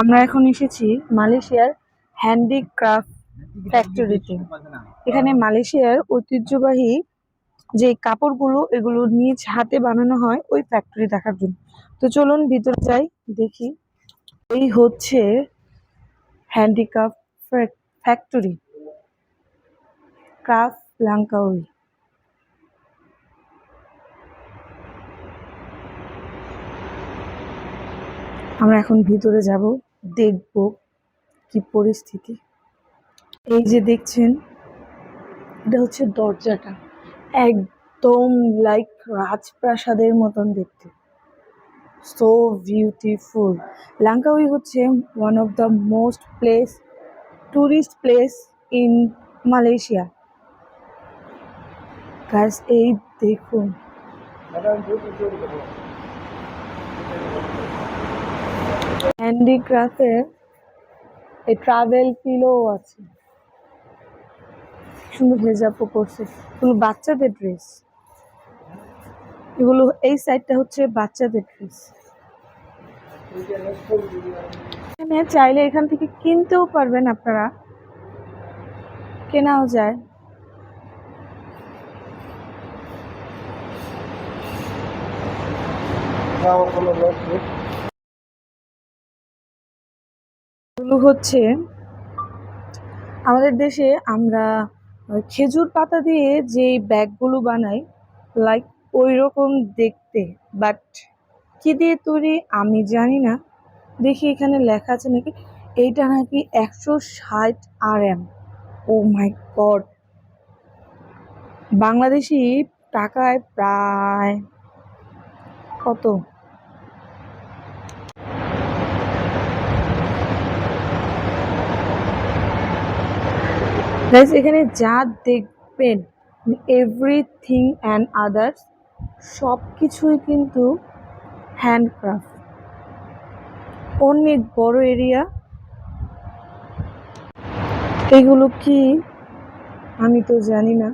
আমরা এখন এসেছি মালয়েশিয়ার হ্যান্ডিক্রাফট ফ্যাক্টরিতে। এখানে মালয়েশিয়ার ঐতিহ্যবাহী যে কাপড়গুলো এগুলো নিজ হাতে বানানো হয়, ওই ফ্যাক্টরি দেখার জন্য। তো চলুন ভিতরে যাই, দেখি। এই হচ্ছে হ্যান্ডিক্রাফট ফ্যাক্টরি। ক্রাফট লাঙ্কাউই আমরা এখন ভিতরে যাব। দেখব কি পরিস্থিতি। এই যে দেখছেন, এটা হচ্ছে দরজাটা। একদম লাইক রাজপ্রাসাদের মতন দেখতে। সো বিউটিফুল লাঙ্কাউই হচ্ছে one of the most place tourist place in Malaysia guys এই দেখুন। হ্যান্ডিক্রাফটের এই ট্রাভেল পিলো আছে। সুন্দর হেজাবও পরছে। এগুলো বাচ্চাদের ড্রেস। এগুলো এই সাইডটা হচ্ছে বাচ্চাদের ড্রেস। এখানে চাইলে এখান থেকে কিনতেও পারবেন আপনারা। কেনাও যায়। এগুলো হচ্ছে আমাদের দেশে আমরা খেজুর পাতা দিয়ে যে ব্যাগগুলো বানাই লাইক ওই রকম দেখতে। বাট কি দিয়ে তৈরি আমি জানি না। দেখি এখানে লেখা আছে নাকি, এইটা নাকি একশো ষাট R M oh my god Bangladeshi টাকায় প্রায় কত? গাইস এখানে যা দেখবেন এভরিথিং অ্যান্ড আদার্স সব কিছুই কিন্তু হ্যান্ডক্রাফট অনেক বড় এরিয়া এগুলো কি? আমি তো জানি না।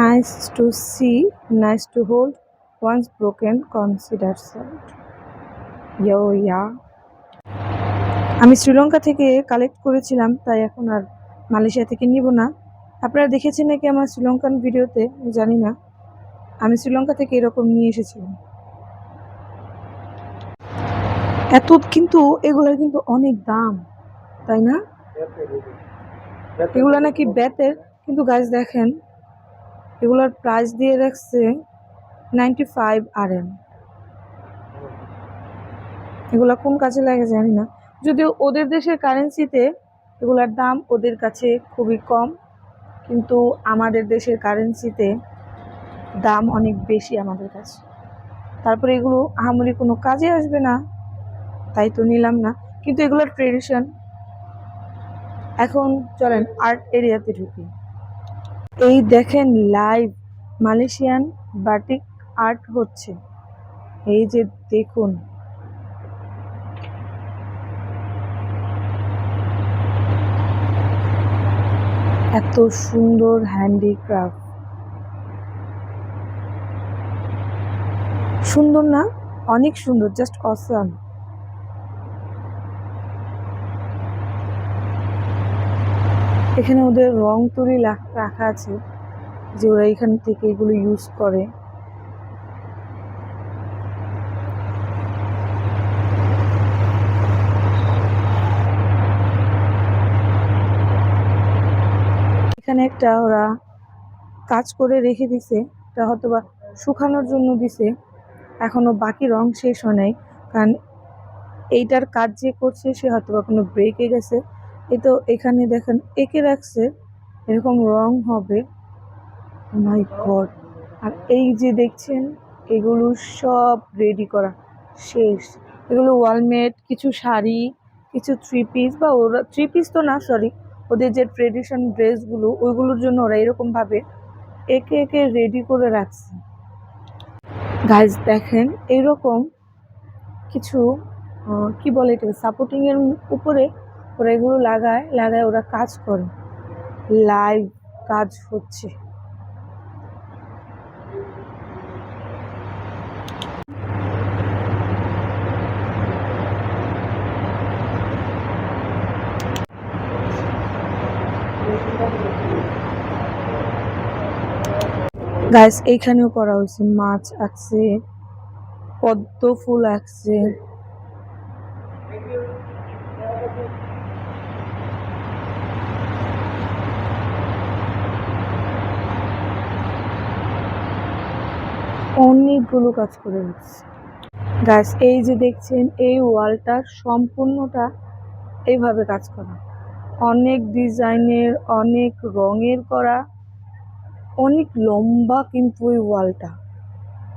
Nice to see, nice to hold, once broken consider salt yeah আমি শ্রীলঙ্কা থেকে কালেক্ট করেছিলাম, তাই এখন আর মালয়েশিয়া থেকে নিব না। আপনারা দেখেছেন নাকি আমার শ্রীলঙ্কান ভিডিওতে? জানি না। আমি শ্রীলঙ্কা থেকে এরকম নিয়ে এসেছিলাম। এত কিন্তু এগুলোর কিন্তু অনেক দাম, তাই না? এগুলো নাকি বেতের কিন্তু গাছ দেখেন, এগুলোর প্রাইস দিয়ে রাখছে নাইনটি ফাইভ আর এম এগুলো কোন কাজে লাগে জানি না। যদিও ওদের দেশের কারেন্সিতে এগুলোর দাম ওদের কাছে খুবই কম, কিন্তু আমাদের দেশের কারেন্সিতে দাম অনেক বেশি আমাদের কাছে। তারপরে এগুলো আহামরি কোনো কাজে আসবে না, তাই তো নিলাম না। কিন্তু এগুলোর ট্রেডিশন এখন চলেন আর্ট এরিয়াতে ঢুকি। এই দেখেন লাইভ মালয়েশিয়ান বাটিক আর্ট হচ্ছে। এই যে দেখুন। এত সুন্দর হ্যান্ডিক্রাফট। সুন্দর না? অনেক সুন্দর জাস্ট অসাম এখানে ওদের রং তুলি রাখা আছে, যে ওরা এখান থেকে এগুলো ইউজ করে এখানে একটা ওরা কাজ করে রেখে দিছে। এটা হয়তো বা শুকানোর জন্য দিছে। এখনও বাকি রং শেষ হয় নাই। কারণ এইটার কাজ যে করছে, সে হয়তো বা কোনো ব্রেকে গেছে। এ তো এখানে দেখেন, এঁকে রাখছে। এরকম রং হবে। মাই গড আর এই যে দেখছেন, এগুলো সব রেডি করা শেষ। এগুলো ওয়ালমেট কিছু শাড়ি, কিছু থ্রি পিস বা ওরা থ্রি পিস তো না সরি ওদের যে ট্রেডিশন ড্রেসগুলো ওইগুলোর জন্য ওরা এরকমভাবে একে একে রেডি করে রাখছে। গাইজ দেখেন এইরকম কিছু কি বলে এটা সাপোর্টিংয়ের উপরে ওরা এগুলো লাগায় লাগায় ওরা কাজ করে। লাইভ কাজ হচ্ছে। গাইস এইখানেও করা হয়েছে। মাছ আঁকছে, পদ্ম ফুল আঁকছে। অনেকগুলো কাজ করে রেখেছে গাছ এই যে দেখছেন, এই ওয়ালটা সম্পূর্ণটা এইভাবে কাজ করা। অনেক ডিজাইনের, অনেক রঙের করা। অনেক লম্বা কিন্তু ওই ওয়ালটা।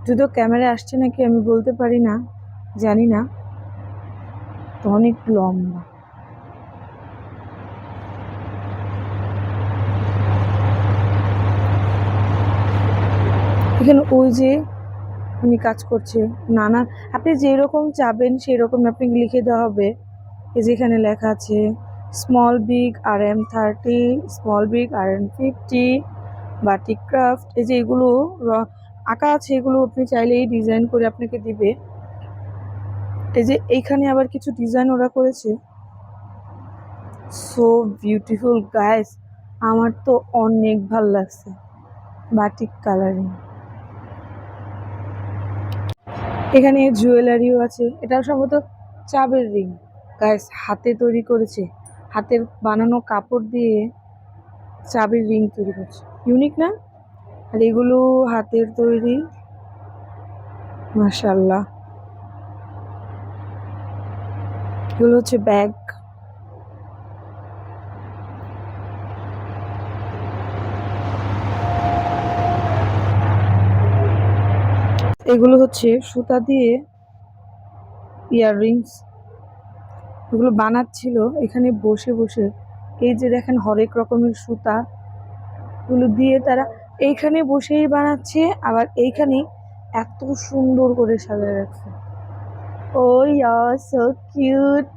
যদিও ক্যামেরা আসছে নাকি আমি বলতে পারি না, জানি না। তো অনেক লম্বা। এখানে ওই যে উনি কাজ করছে, নানা, আপনি যেরকম চাবেন সেরকম আপনাকে লিখে দেওয়া হবে। এই যেখানে লেখা আছে small big R M thirty small big R M fifty batik craft, এই যে এগুলো আঁকা আছে এগুলো আপনি চাইলেই ডিজাইন করে আপনাকে দিবে। এই যে এইখানে আবার কিছু ডিজাইন ওরা করেছে। সো বিউটিফুল গাইস আমার তো অনেক ভালো লাগছে বাটিক কালারিং। এখানে জুয়েলারিও আছে, এটা সম্ভবত চাবের রিং। গাইস হাতে তৈরি করেছে। হাতের বানানো কাপড় দিয়ে চাবির রিং তৈরি করছে। ইউনিক না? আর এগুলো হাতের তৈরি? মাশাল্লাহ এগুলো হচ্ছে ব্যাগ। এগুলো হচ্ছে সুতা দিয়ে ইয়াররিংস। এগুলো বানাচ্ছিল এখানে বসে বসে। এই যে দেখেন হরেক রকমের সুতা। এগুলো দিয়ে তারা এইখানে বসেই বানাচ্ছে, আবার এইখানে এত সুন্দর করে সাজিয়ে রাখছে। Oh yeah so cute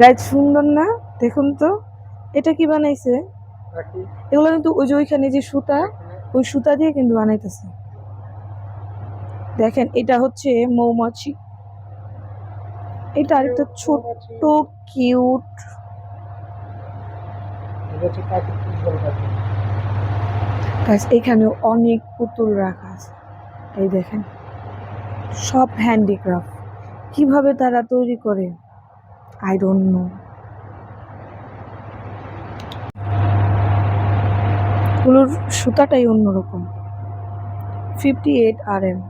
guys সুন্দর না? দেখুন তো। এটা কি বানাইছে? এগুলো কিন্তু ওই যে ওইখানে যে সুতা, ওই সুতা দিয়ে কিন্তু বানাইতেছে। দেখেন, এটা হচ্ছে মৌমাছি। এটা আরেকটা ছোট্ট কিউট গাছ এখানে অনেক পুতুল রাখা আছে। এই দেখেন, সব হ্যান্ডিক্রাফট কীভাবে তারা তৈরি করে? আই ডোন্ট নো এগুলোর সুতাটাই অন্যরকম। ফিফটি এইট আর এম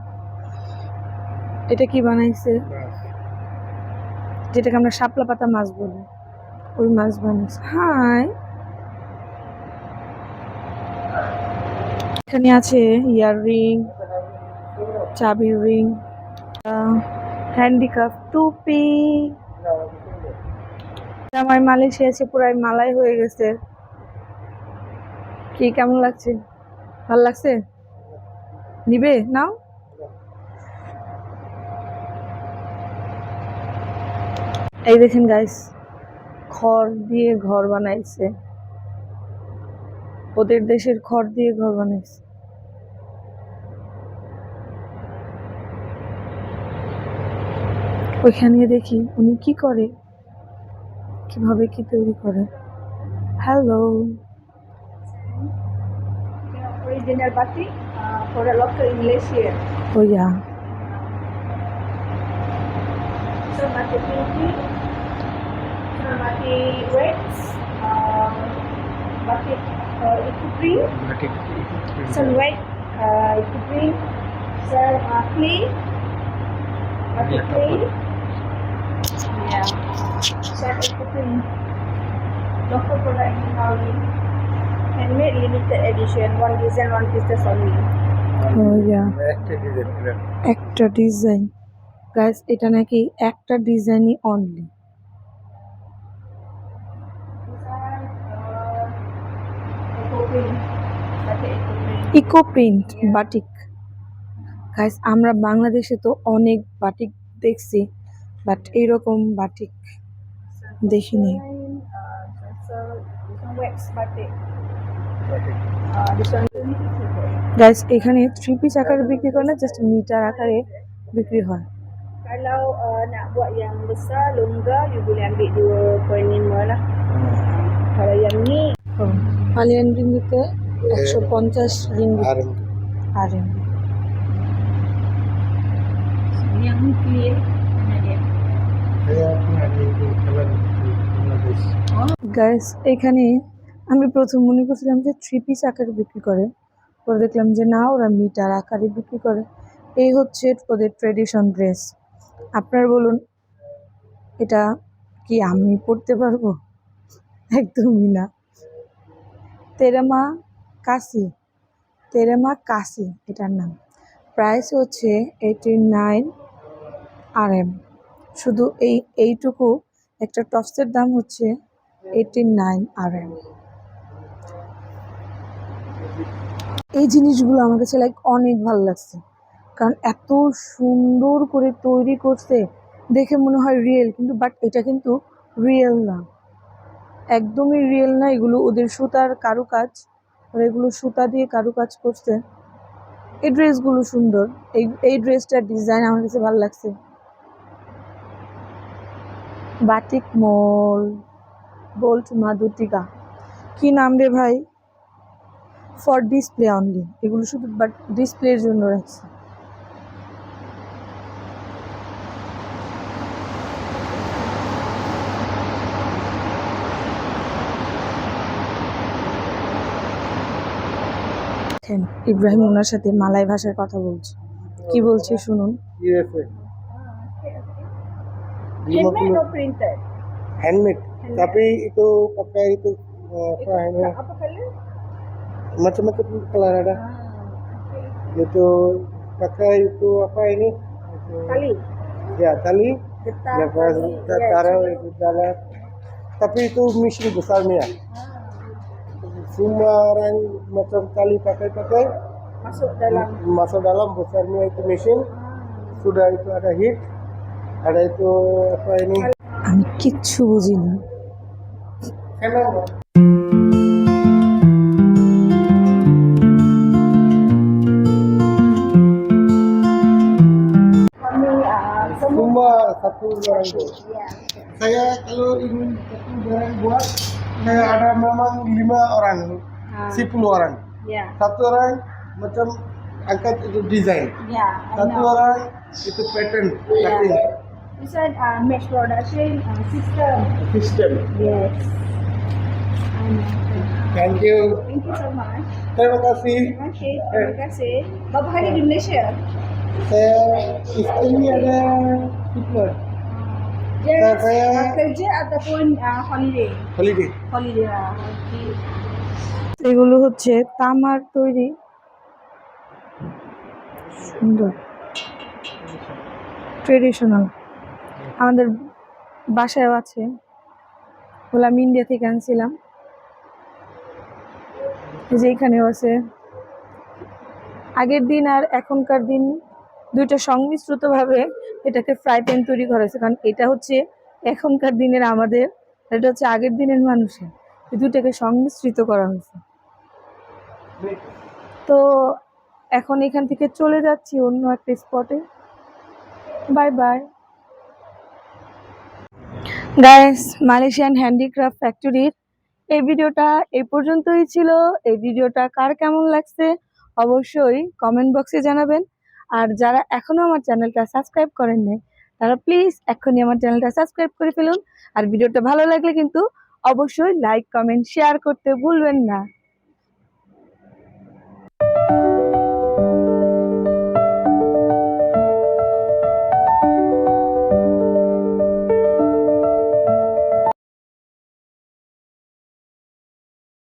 এটা কি বানাইছে? যেটাকে আমরা শাপলা পাতা মাছ বলি। ওই মাছ বানাইছে। হাই এখানে আছে ইয়ার রিং, চাবির রিং হ্যান্ডিক্রাফট, টুপি। আমার মালয়েশিয়া আছে পুরাই মালাই হয়ে গেছে। কি, কেমন লাগছে? ভালো লাগছে? নিবে? নাও। এই দেখেন গাইস খড় দিয়ে ঘর বানাইছে। ওদের দেশের ঘর দিয়ে ঘর বানাইছে। ওইখানে দেখি উনি কি করে কীভাবে কি তৈরি করে। Hello English print, some wax, uh, eco print, some uh, clay, batik Yeah, clay. Yeah, some eco print. Local product in Bali. Handmade limited edition, one design, one piece only. ওইয়া একটা ডিজাইন গাইস এটা নাকি একটা ডিজাইনই only eco print batik. Guys আমরা বাংলাদেশে তো অনেক batik দেখছি বাট এইরকম বাটিক দেখিনি। গাইস এখানে থ্রি পিস আকারে বিক্রি করে না জাস্ট মিটার আকারে বিক্রি হয়। Kalau uh, nak buat yang besar, longgar, you boleh ambil 2.5 lah. Kalau yang ni, মালিয়ান রিঙ্গিতে একশো পঞ্চাশ রিঙ্গিত আর গাইস এখানে আমি প্রথম মনে করছিলাম যে থ্রি পিস আকারে বিক্রি করে। পরে দেখলাম যে না ওরা মিটার আকারে বিক্রি করে। এই হচ্ছে ওদের ট্রেডিশন ড্রেস আপনার বলুন এটা কি আমি পরতে পারব? একদমই না। তেরামা কাশি তেরামা কাশি এটার নাম। প্রাইস হচ্ছে এইটি নাইন আর এম শুধু এই, এইটুকু, একটা টপসের দাম হচ্ছে এইটি নাইন আর এম এই জিনিসগুলো আমার কাছে লাইক অনেক ভালো লাগছে। কারণ এত সুন্দর করে তৈরি করছে। দেখে মনে হয় রিয়েল কিন্তু বাট এটা কিন্তু রিয়েল না। একদমই রিয়েল না, এগুলো ওদের সুতার কারুকাজ। আর এগুলো সুতা দিয়ে কারুকাজ করছে। এই ড্রেসগুলো সুন্দর। এই এই ড্রেসটার ডিজাইন আমার কাছে ভালো লাগছে। বাটিক মল, বোল্ট মাদুটিকা। কি নাম রে ভাই? ফর ডিসপ্লে অনলি এগুলো শুধু বাট ডিসপ্লের জন্য রাখছে। দেখেন, ইব্রাহিম ওনার সাথে মালাই ভাষায় কথা বলছে কি বলছে শুনুন eh, ada Ah, itu pakai itu apa ini ya tali lepas taruh itu dalam tapi itu mesin besarnya Ah, semua orang macam tali pakai-pakai Masuk dalam. masuk dalam besarnya itu mesin Ah. sudah itu ada heat ada itu apa ini আমি কিচ্ছু বুঝিনি Kenapa? Kami ah, semua. Semua satu orang itu. Ya. Saya kalau ingin satu barang buat, saya ada memang lima orang, Ah, sepuluh orang. Ya. Satu orang macam angkat itu desain. I satu know. orang itu pattern, Ya. cutting, This one uh, mesh production uh, system. system. Yes. Thank you. Thank you so much. Terima kasih. Terima kasih. Terima kasih. Berapa hari di Malaysia? Saya istri ada super এগুলো হচ্ছে তামার তৈরি। সুন্দর। Traditional আমাদের বাসায়ও আছে। ওগুলো আমি ইন্ডিয়া থেকে আনছিলাম। যে এখানেও আছে। আগের দিন আর এখনকার দিন দুইটা সংমিশ্রিতভাবে এটাকে ফ্রাই প্যান তৈরি করা হয়েছে। কারণ এটা হচ্ছে এখনকার দিনের আমাদের, এটা হচ্ছে আগের দিনের মানুষের। এই দুটাকে সংমিশ্রিত করা হয়েছে। তো এখন এখান থেকে চলে যাচ্ছি অন্য একটা স্পটে। Bye bye. Guys, Malaysian handicraft ফ্যাক্টরির এই ভিডিওটা এই পর্যন্তই ছিল। এই ভিডিওটা কার কেমন লাগছে অবশ্যই কমেন্ট বক্সে জানাবেন। আর যারা এখনও আমার চ্যানেলটা সাবস্ক্রাইব করেন নাই তারা প্লিজ এখনই আমার চ্যানেলটা সাবস্ক্রাইব করে ফেলুন। আর ভিডিওটা ভালো লাগলে কিন্তু অবশ্যই লাইক কমেন্ট শেয়ার করতে ভুলবেন না।